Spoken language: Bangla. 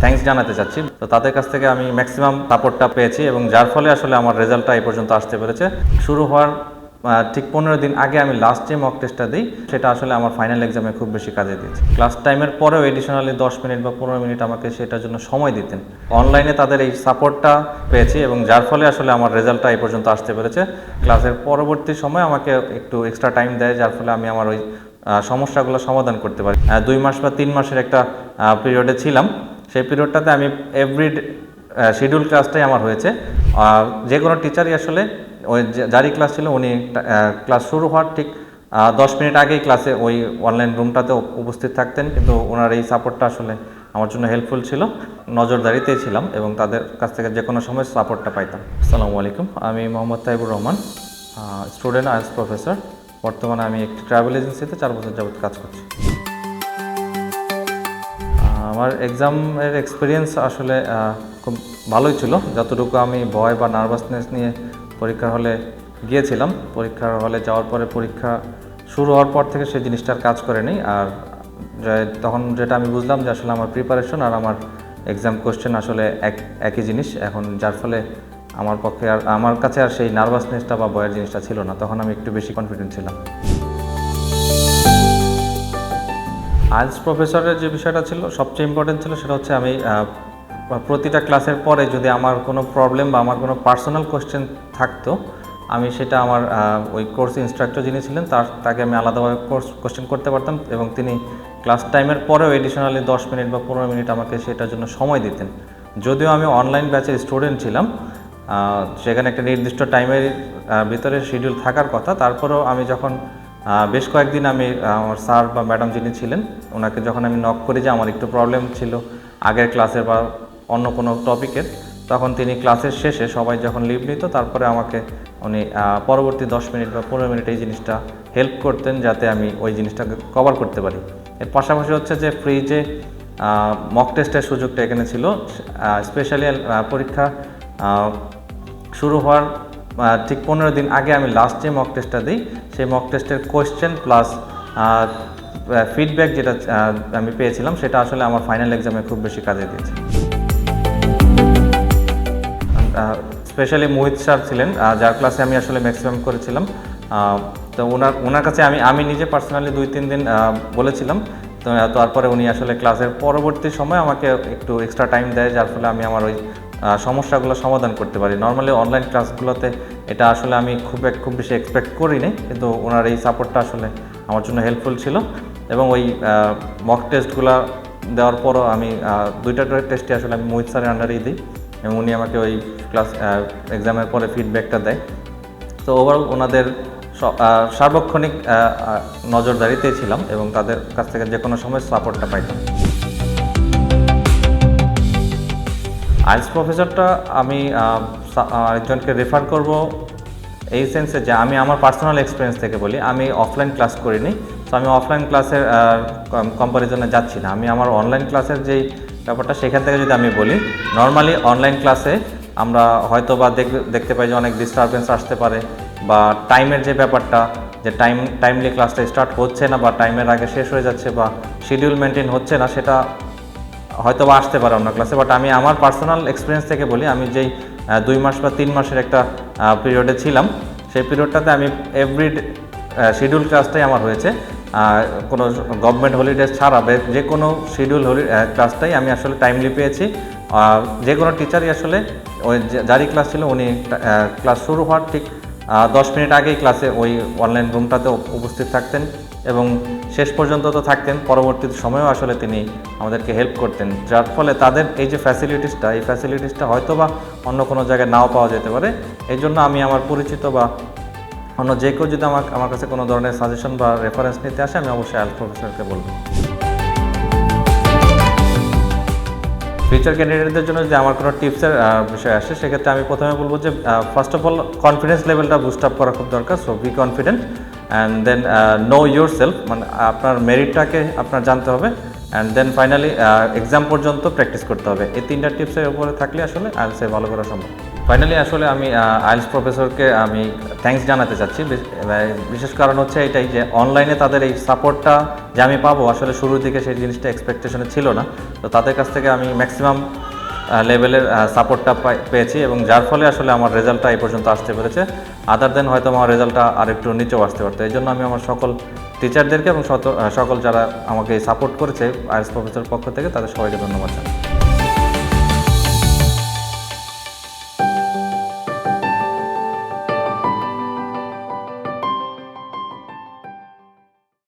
থ্যাঙ্কস জানাতে চাচ্ছি। তো তাদের কাছ থেকে আমি ম্যাক্সিমাম সাপোর্টটা পেয়েছি এবং যার ফলে আসলে আমার রেজাল্টটা এই পর্যন্ত আসতে পেরেছে। শুরু হওয়ার ঠিক পনেরো দিন আগে আমি লাস্ট যে মক টেস্টটা দিই, সেটা আসলে আমার ফাইনাল এক্সামে খুব বেশি কাজে দিয়েছে। ক্লাস টাইমের পরেও এডিশনালি দশ মিনিট বা পনেরো মিনিট আমাকে সেটার জন্য সময় দিতেন। অনলাইনে তাদের এই সাপোর্টটা পেয়েছি এবং যার ফলে আসলে আমার রেজাল্টটা এই পর্যন্ত আসতে পেরেছে। ক্লাসের পরবর্তী সময় আমাকে একটু এক্সট্রা টাইম দেয়, যার ফলে আমি আমার ওই সমস্যাগুলো সমাধান করতে পারি। দুই মাস বা তিন মাসের একটা পিরিয়ডে ছিলাম। সেই পিরিয়ডটাতে আমি এভরি শিডিউল ক্লাসটাই আমার হয়েছে। আর যে কোনো টিচারই আসলে ওই যারই ক্লাস ছিল উনি ক্লাস শুরু হওয়ার ঠিক দশ মিনিট আগেই ক্লাসে ওই অনলাইন রুমটাতে উপস্থিত থাকতেন। কিন্তু ওনার এই সাপোর্টটা আসলে আমার জন্য হেল্পফুল ছিল। নজরদারিতেই ছিলাম এবং তাদের কাছ থেকে যে কোনো সময় সাপোর্টটা পাইতাম। আসসালামু আলাইকুম। আমি Mohammad Taibur Rahman student arts professor বর্তমানে আমি একটি ট্রাভেল এজেন্সিতে চার বছর যাবত কাজ করছি। আমার এক্সামের এক্সপিরিয়েন্স আসলে খুব ভালোই ছিল। যতটুকু আমি ভয় বা নার্ভাসনেস নিয়ে পরীক্ষার হলে গিয়েছিলাম, পরীক্ষার হলে যাওয়ার পরে পরীক্ষা শুরু হওয়ার পর থেকে সেই জিনিসটার কাজ করেনি। আর তখন যেটা আমি বুঝলাম যে আসলে আমার প্রিপারেশন আর আমার এক্সাম কোশ্চেন আসলে এক, একই জিনিস। এখন যার ফলে আমার পক্ষে আর, আমার কাছে আর সেই নার্ভাসনেসটা বা ভয়ের জিনিসটা ছিল না। তখন আমি একটু বেশি কনফিডেন্ট ছিলাম। আইএলস প্রফেসরের যে বিষয়টা ছিল, সবচেয়ে ইম্পর্টেন্ট ছিল সেটা হচ্ছে আমি প্রতিটা ক্লাসের পরে যদি আমার কোনো প্রবলেম বা আমার কোনো পার্সোনাল কোশ্চেন থাকতো, আমি সেটা আমার ওই কোর্স ইনস্ট্রাক্টর যিনি ছিলেন, তার, তাকে আমি আলাদাভাবে কোর্স কোশ্চেন করতে পারতাম এবং তিনি ক্লাস টাইমের পরেও এডিশনালি দশ মিনিট বা পনেরো মিনিট আমাকে সেটার জন্য সময় দিতেন। যদিও আমি অনলাইন ব্যাচের স্টুডেন্ট ছিলাম সেখানে একটা নির্দিষ্ট টাইমের ভিতরে শিডিউল থাকার কথা, তারপরেও আমি যখন বেশ কয়েকদিন আমি আমার স্যার বা ম্যাডাম যিনি ছিলেন, ওনাকে যখন আমি নক করি যে আমার একটু প্রবলেম ছিল আগের ক্লাসের বা অন্য কোনো টপিকের তখন তিনি ক্লাসের শেষে সবাই যখন লিভ নিত, তারপরে আমাকে উনি পরবর্তী দশ মিনিট বা পনেরো মিনিট এই জিনিসটা হেল্প করতেন যাতে আমি ওই জিনিসটাকে কভার করতে পারি। এর পাশাপাশি হচ্ছে যে ফ্রি যে মক টেস্টের সুযোগটা এখানে ছিল স্পেশালি পরীক্ষা শুরু হওয়ার ঠিক পনেরো দিন আগে আমি লাস্ট যে মক টেস্টটা দিই, সেই মক টেস্টের কোয়েশ্চেন প্লাস ফিডব্যাক যেটা আমি পেয়েছিলাম, সেটা আসলে আমার ফাইনাল এক্সামে খুব বেশি কাজে দিয়েছে। স্পেশালি মোহিত স্যার ছিলেন যার ক্লাসে আমি আসলে ম্যাক্সিমাম করেছিলাম। তো ওনার ওনার কাছে আমি আমি নিজে পার্সোনালি দুই, তিন দিন বলেছিলাম। তো, তারপরে উনি আসলে ক্লাসের পরবর্তী সময় আমাকে একটু এক্সট্রা টাইম দেয়, যার ফলে আমি আমার ওই সমস্যাগুলো সমাধান করতে পারি। নর্মালি অনলাইন ক্লাসগুলোতে এটা আসলে আমি খুব এক- খুব বেশি এক্সপেক্ট করিনি, কিন্তু ওনার এই সাপোর্টটা আসলে আমার জন্য হেল্পফুল ছিল। এবং ওই মক টেস্টগুলো দেওয়ার পরও আমি দুইটা টেস্টে আসলে আমি মোহিত স্যারের আন্ডারেই দিই। এবং উনি আমাকে ওই ক্লাস এক্সামের পরে ফিডব্যাকটা দেয়। তো ওভারঅল ওনাদের সার্বক্ষণিক নজরদারিতেই ছিলাম এবং তাদের কাছ থেকে যে কোনো সময় সাপোর্টটা পাইতাম। আইএলস প্রফেসরটা, আমি একজনকে রেফার করব, এই সেন্সে যে আমি আমার পার্সোনাল এক্সপিরিয়েন্স থেকে বলি, আমি অফলাইন ক্লাস করিনি, তো আমি অফলাইন ক্লাসের কম্পারিজনে যাচ্ছি না। আমি আমার অনলাইন ক্লাসের যেই ব্যাপারটা, সেখান থেকে যদি আমি বলি নর্মালি অনলাইন ক্লাসে আমরা হয়তো বা দেখ- দেখতে পাই যে অনেক ডিস্টারবেন্স আসতে পারে, বা টাইমের যে ব্যাপারটা, যে টাইম টাইমলি ক্লাসটা স্টার্ট হচ্ছে না, বা টাইমের আগে শেষ হয়ে যাচ্ছে, বা শিডিউল মেনটেন হচ্ছে না, সেটা হয়তো বা আসতে পারে অন্য ক্লাসে বাট আমি আমার পার্সোনাল এক্সপিরিয়েন্স থেকে বলি, আমি যেই দুই মাস বা তিন মাসের একটা পিরিয়ডে ছিলাম, সেই পিরিয়ডটাতে আমি এভরি শিডিউল ক্লাসটাই আমার হয়েছে। কোনো গভর্নমেন্ট হলিডেজ ছাড়া যে কোনো শিডিউল হলি ক্লাসটাই আমি আসলে টাইমলি পেয়েছি। যে কোনো টিচারই আসলে, ওই যারই ক্লাস ছিল উনি ক্লাস শুরু হওয়ার ঠিক দশ মিনিট আগেই ক্লাসে ওই অনলাইন রুমটাতে উপস্থিত থাকতেন। এবং শেষ পর্যন্ত তো থাকতেন পরবর্তী সময়েও আসলে তিনি আমাদেরকে হেল্প করতেন। যার ফলে তাদের এই যে ফ্যাসিলিটিসটা এই ফ্যাসিলিটিসটা হয়তো বা অন্য কোনো জায়গায় নাও পাওয়া যেতে পারে। এই জন্য আমি আমার পরিচিত বা অন্য যে কেউ যদি আমার আমার কাছে কোনো ধরনের সাজেশন বা রেফারেন্স নিতে আসে, আমি অবশ্যই আল প্রফেসরকে বলব। ফিউচার ক্যান্ডিডেটদের জন্য যদি আমার কোনো টিপসের বিষয় আসে, সেক্ষেত্রে আমি প্রথমে বলব যে ফার্স্ট অফ অল কনফিডেন্স লেভেলটা বুস্ট আপ করা খুব দরকার। So be confident and then know yourself মানে আপনার মেরিটটাকে আপনার জানতে হবে। অ্যান্ড দেন ফাইনালি এক্সাম পর্যন্ত প্র্যাকটিস করতে হবে। এই তিনটা টিপসের উপরে থাকলে আসলে আইএলসে ভালো করা সম্ভব। ফাইনালি আসলে আমি আইএলস প্রফেসরকে আমি থ্যাঙ্কস জানাতে চাচ্ছি। বিশেষ কারণ হচ্ছে এটাই যে অনলাইনে তাদের এই সাপোর্টটা যে আমি পাবো, আসলে শুরুর দিকে সেই জিনিসটা এক্সপেকটেশনে ছিল না। তো তাদের কাছ থেকে আমি ম্যাক্সিমাম লেভেলের সাপোর্টটা পেয়েছি এবং যার ফলে আসলে আমার রেজাল্টটা এই পর্যন্ত আসতে পেরেছে। আদার দেন হয়তো আমার রেজাল্টটা আর একটু নিচেও আসতে পারতো। এই জন্য আমি আমার সকল টিচারদেরকে এবং সকল যারা আমাকে সাপোর্ট করেছে আইএস প্রফেসর পক্ষ থেকে তাদের সবাইকে ধন্যবাদ জানাই।